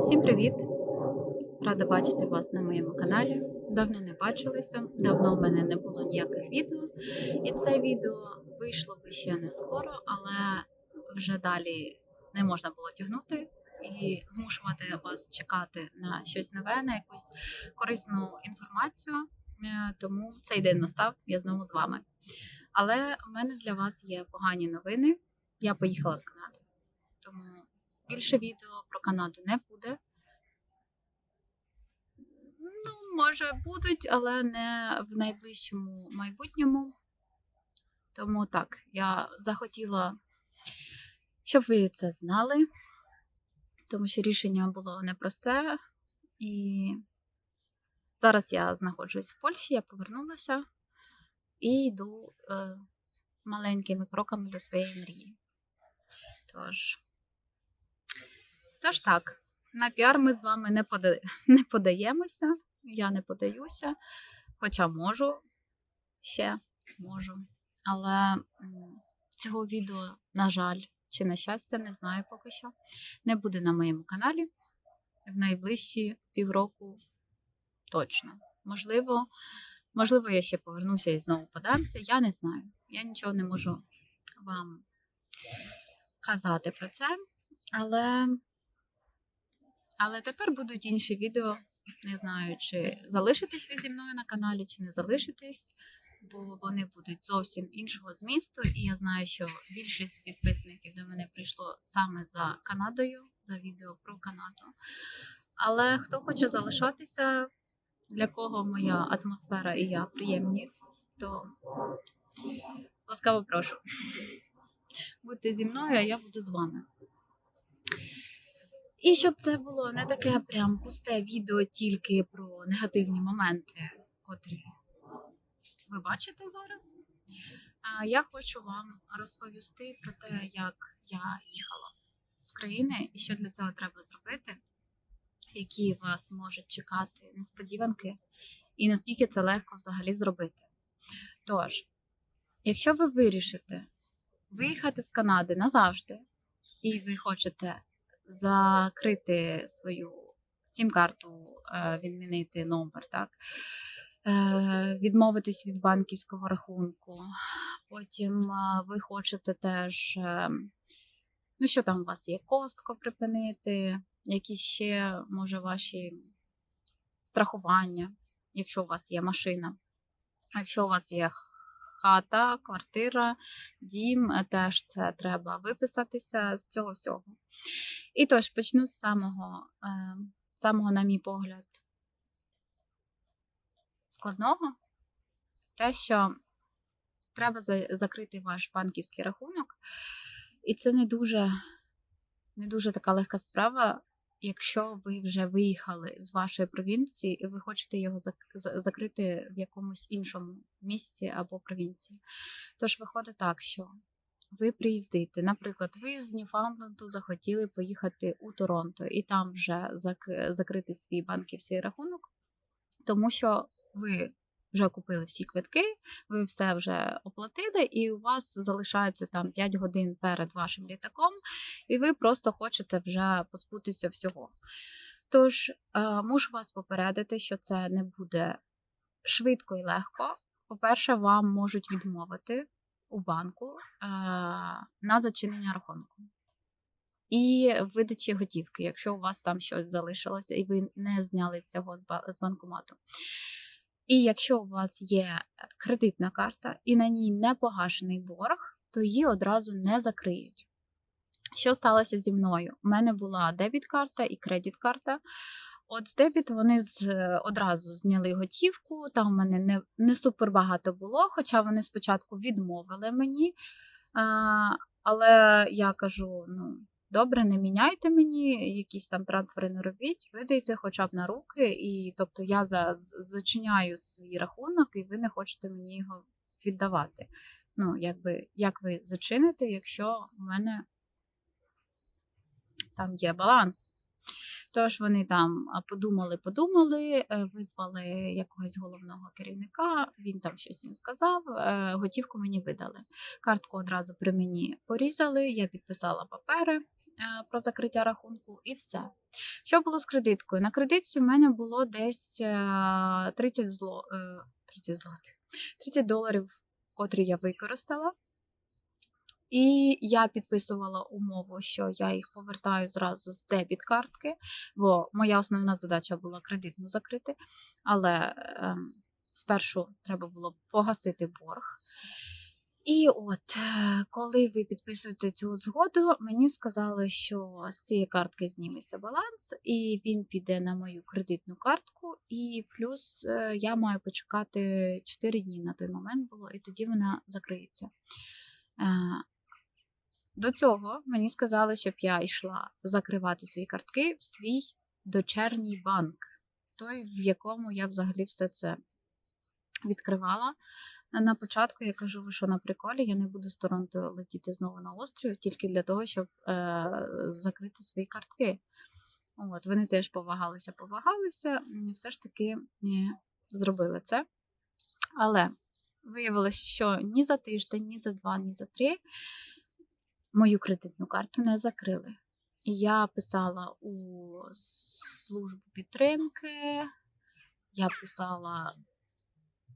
Всім привіт! Рада бачити вас на моєму каналі. Давно не бачилися, давно в мене не було ніяких відео. І це відео вийшло би ще не скоро, але вже далі не можна було тягнути і змушувати вас чекати на щось нове, на якусь корисну інформацію. Е, Тому цей день настав, я знову з вами. Але в мене для вас є погані новини. Я поїхала з Канади. Тому більше відео про Канаду не буде. Ну, може, будуть, але не в найближчому майбутньому. Тому так, я захотіла, щоб ви це знали, тому що рішення було непросте. І зараз я знаходжусь в Польщі, я повернулася і йду е, маленькими кроками до своєї мрії. Тож, тож так, на піар ми з вами не, пода... не подаємося, я не подаюся, хоча можу ще можу. Але цього відео, на жаль, чи на щастя, не знаю поки що. Не буде на моєму каналі в найближчі півроку точно. Можливо, можливо, я ще повернуся і знову подамся. Я не знаю. Я нічого не можу вам казати про це. Але, але тепер будуть інші відео. Не знаю, чи залишитесь ви зі мною на каналі, чи не залишитесь, бо вони будуть зовсім іншого змісту. І я знаю, що більшість підписників до мене прийшло саме за Канадою, за відео про Канаду. Але хто хоче залишатися, для кого моя атмосфера і я приємні, то ласкаво прошу. Будьте зі мною, а я буду з вами. І щоб це було не таке прям пусте відео тільки про негативні моменти, котрі ви бачите зараз. Я хочу вам розповісти про те, як я їхала з країни і що для цього треба зробити, які вас можуть чекати несподіванки, і наскільки це легко взагалі зробити. Тож, якщо ви вирішите виїхати з Канади назавжди, і ви хочете закрити свою сім-карту, е, відмінити номер, так? е, Відмовитись від банківського рахунку. Потім е, ви хочете теж, ну що там у вас є, костко припинити, якісь ще, може, ваші страхування, якщо у вас є машина. Якщо у вас є хата, квартира, дім, теж це треба виписатися з цього всього. І тож почну з самого, е, самого, на мій погляд, складного. Те, що треба закрити ваш банківський рахунок. І це не дуже, не дуже така легка справа, якщо ви вже виїхали з вашої провінції і ви хочете його зак- закрити в якомусь іншому місці або провінції. Тож виходить так, що ви приїздите, наприклад, ви з Ньюфаундленду захотіли поїхати у Торонто і там вже закрити свій банківський рахунок, тому що ви вже купили всі квитки, ви все вже оплатили, і у вас залишається там 5 годин перед вашим літаком, і ви просто хочете вже позбутися всього. Тож, е, мушу вас попередити, що це не буде швидко і легко. По-перше, вам можуть відмовити у банку е, на зачинення рахунку. І видачі готівки, якщо у вас там щось залишилося, і ви не зняли цього з банкомату. І якщо у вас є е, кредитна карта і на ній не погашений борг, то її одразу не закриють. Що сталося зі мною? У мене була дебіт-карта і кредит-карта. От з дебіт вони з, е, одразу зняли готівку, там у мене не, не супер було, хоча вони спочатку відмовили мені. А, але я кажу: ну, добре, не міняйте мені, якісь там трансфери не робіть, видайте хоча б на руки. І тобто я за, зачиняю свій рахунок, і ви не хочете мені його віддавати. Ну, якби, як ви зачините, якщо в мене там є баланс. Тож вони там подумали, подумали, е, визвали якогось головного керівника, він там щось їм сказав, е, готівку мені видали. Картку одразу при мені порізали, я підписала папери е, про закриття рахунку і все. Що було з кредиткою? На кредитці в мене було десь е, 30 зло, е, 30 злотих, 30 доларів, котрі я використала. І я підписувала умову, що я їх повертаю зразу з дебіт-картки, бо моя основна задача була кредитну закрити. Але ем, спершу треба було погасити борг. І от, е, коли ви підписуєте цю згоду, мені сказали, що з цієї картки зніметься баланс, і він піде на мою кредитну картку, і плюс е, я маю почекати 4 дні на той момент було, і тоді вона закриється. До цього мені сказали, щоб я йшла закривати свої картки в свій дочерній банк, той, в якому я взагалі все це відкривала. На початку я кажу, що на приколі, я не буду з Торонто летіти знову на острів тільки для того, щоб е, закрити свої картки. От, вони теж повагалися, повагалися, і все ж таки зробили це. Але виявилось, що ні за тиждень, ні за два, ні за три мою кредитну карту не закрили. І я писала у службу підтримки, я писала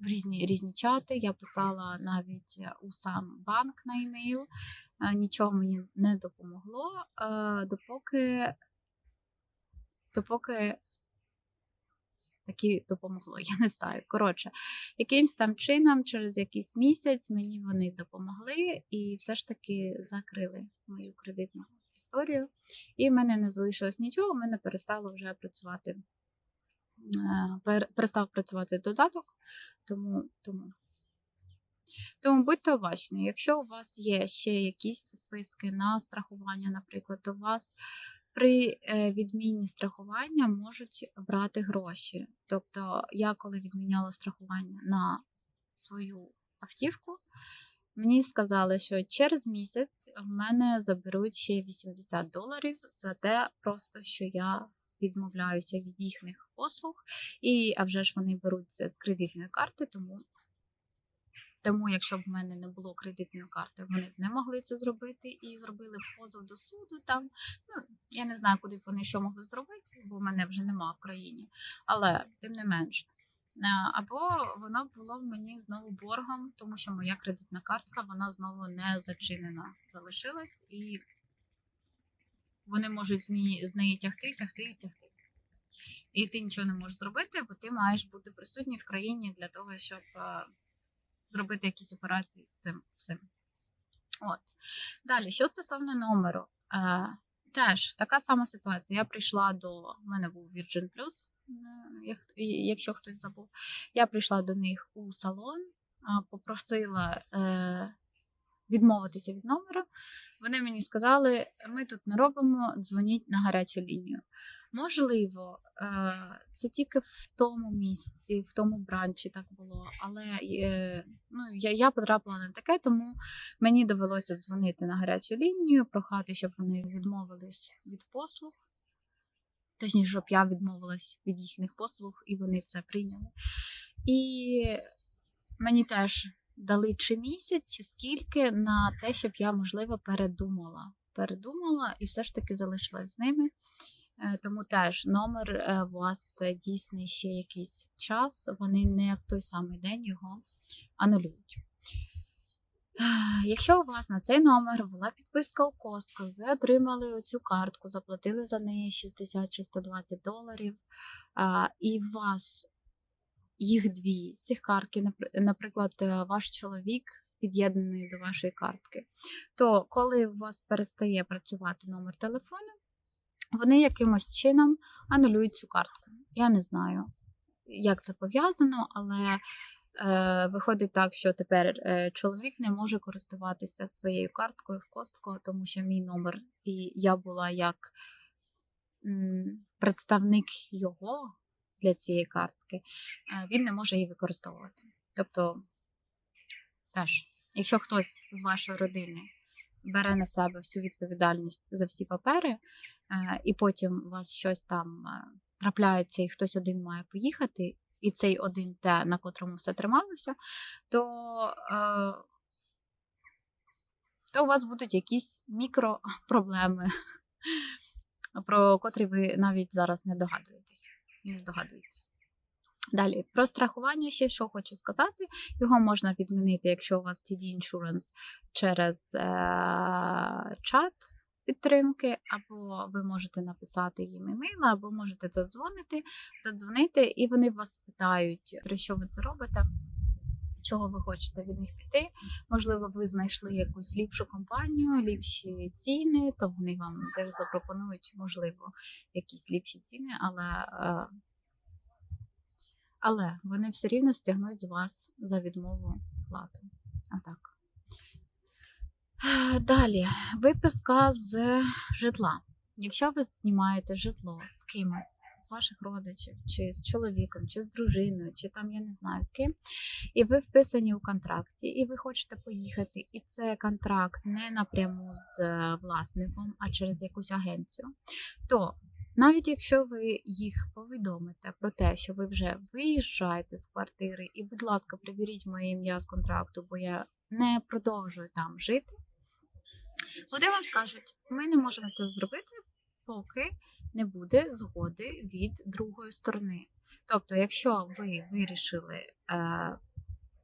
в різні, різні чати, я писала навіть у сам банк на емейл. Е, Нічого мені не допомогло, е, допоки, допоки таки допомогло, я не знаю. Коротше, якимсь там чином, через якийсь місяць мені вони допомогли і все ж таки закрили мою кредитну історію. І в мене не залишилось нічого, в мене перестало вже працювати. е, Перестав працювати додаток, тому, тому. Тому будьте уважні, якщо у вас є ще якісь підписки на страхування, наприклад, у вас при е, відміні страхування можуть брати гроші. Тобто, я коли відміняла страхування на свою автівку, мені сказали, що через місяць в мене заберуть ще 80 доларів за те, просто що я відмовляюся від їхніх послуг, і а вже ж вони беруть це з кредитної карти, тому. Тому, якщо б в мене не було кредитної карти, вони б не могли це зробити і зробили позов до суду. Там ну я не знаю, куди б вони що могли зробити, бо мене вже нема в країні. Але тим не менш. Е, Або воно було мені знову боргом, тому що моя кредитна картка вона знову не зачинена залишилась, і вони можуть з неї, з неї тягти, тягти і тягти. І ти нічого не можеш зробити, бо ти маєш бути присутній в країні для того, щоб е, зробити якісь операції з цим всім. От. Далі, що стосовно номеру, е, теж така сама ситуація. Я прийшла до. У мене був Virgin Plus, е, якщо хтось забув. Я прийшла до них у салон, попросила е, відмовитися від номеру. Вони мені сказали: ми тут не робимо, дзвоніть на гарячу лінію. Можливо, е, це тільки в тому місці, в тому бранчі так було. Але е, ну, я, я потрапила на таке, тому мені довелося дзвонити на гарячу лінію, прохати, щоб вони відмовились від послуг. Точніше, щоб я відмовилась від їхніх послуг, і вони це прийняли. І мені теж дали чи місяць, чи скільки на те, щоб я, можливо, передумала. Передумала і все ж таки залишилась з ними. Е, Тому теж номер е, у вас е, дійсний ще якийсь час, вони не в той самий день його анулюють. Якщо у вас на цей номер була підписка у Костко, ви отримали оцю картку, заплатили за неї 60 чи 120 доларів, і у вас їх дві, цих картки, напр- наприклад, е, ваш чоловік під'єднаний до вашої картки, то коли у вас перестає працювати номер телефону, вони якимось чином анулюють цю картку. Я не знаю, як це пов'язано, але е, виходить так, що тепер е, чоловік не може користуватися своєю карткою в Костко, тому що мій номер, і я була як м, представник його для цієї картки, е, він не може її використовувати. Тобто, теж, якщо хтось з вашої родини бере на себе всю відповідальність за всі папери, е, і потім у вас щось там е, трапляється, і хтось один має поїхати, і цей один те, на котрому все трималося, то, то у вас будуть якісь мікропроблеми, про котрі ви навіть зараз не догадуєтесь. Не здогадуєтесь. Далі, про страхування ще що хочу сказати. Його можна відмінити, якщо у вас TD Insurance через е- чат підтримки, або ви можете написати їм емейл, або можете задзвонити, задзвонити, і вони вас питають, про що ви це робите, чого ви хочете від них піти. Можливо, ви знайшли якусь ліпшу компанію, ліпші ціни, то вони вам теж запропонують, можливо, якісь ліпші ціни, але. е, але вони все рівно стягнуть з вас за відмову плату. Отак. Е, Далі, виписка з житла. Якщо ви знімаєте житло з кимось, з ваших родичів, чи з чоловіком, чи з дружиною, чи там я не знаю з ким, і ви вписані у контракті, і ви хочете поїхати, і це контракт не напряму з е, власником, а через якусь агенцію, то навіть якщо ви їх повідомите про те, що ви вже виїжджаєте з квартири, і, будь ласка, приберіть моє ім'я з контракту, бо я не продовжую там жити. Вони вам скажуть, ми не можемо це зробити, поки не буде згоди від другої сторони. Тобто, якщо ви вирішили е,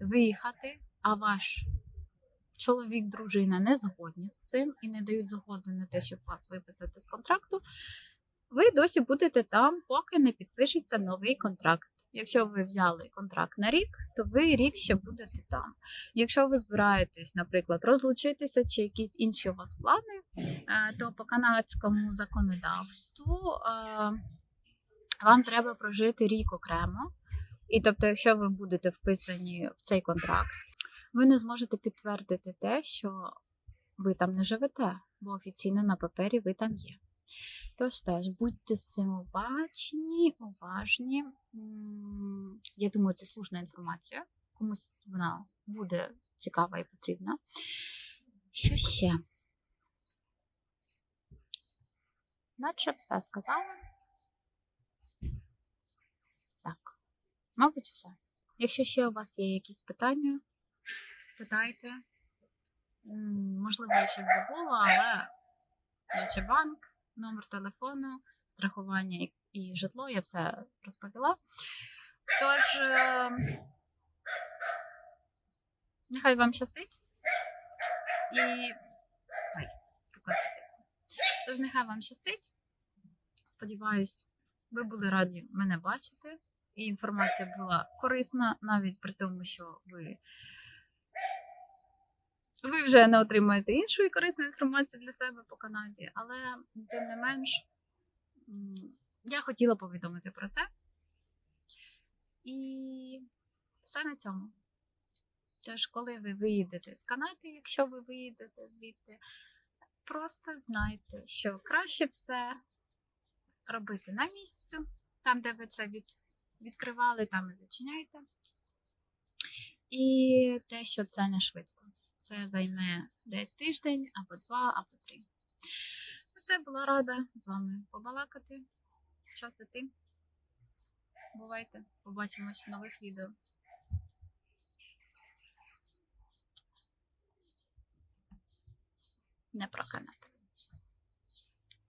виїхати, а ваш чоловік, дружина не згодні з цим і не дають згоду на те, щоб вас виписати з контракту, ви досі будете там, поки не підпишеться новий контракт. Якщо ви взяли контракт на рік, то ви рік ще будете там. Якщо ви збираєтесь, наприклад, розлучитися чи якісь інші у вас плани, е, то по канадському законодавству е, вам треба прожити рік окремо. І тобто, якщо ви будете вписані в цей контракт, ви не зможете підтвердити те, що ви там не живете, бо офіційно на папері ви там є. Тож теж будьте з цим обачні, уважні. Я думаю, це слушна інформація. Комусь вона буде цікава і потрібна. Що ще? Наче все сказала. Так, мабуть, все. Якщо ще у вас є якісь питання, питайте. Можливо, я щось забула, але Deutsche банк, номер телефону, страхування і, житло, я все розповіла. Тож, е, нехай вам щастить. І. Ай. Тож, нехай вам щастить. Сподіваюсь, ви були раді мене бачити. І інформація була корисна, навіть при тому, що ви ви вже не отримаєте іншої корисної інформації для себе по Канаді, але тим не менш я хотіла повідомити про це. І все на цьому. Тож, коли ви виїдете з Канади, якщо ви виїдете звідти, просто знайте, що краще все робити на місцю, там, де ви це від, відкривали, там і зачиняйте. І те, що це не швидко. Це займе десь тиждень або два, або три. Ну, Все, була рада з вами побалакати. Час іти. Бувайте, побачимось в нових відео. Не про Канаду.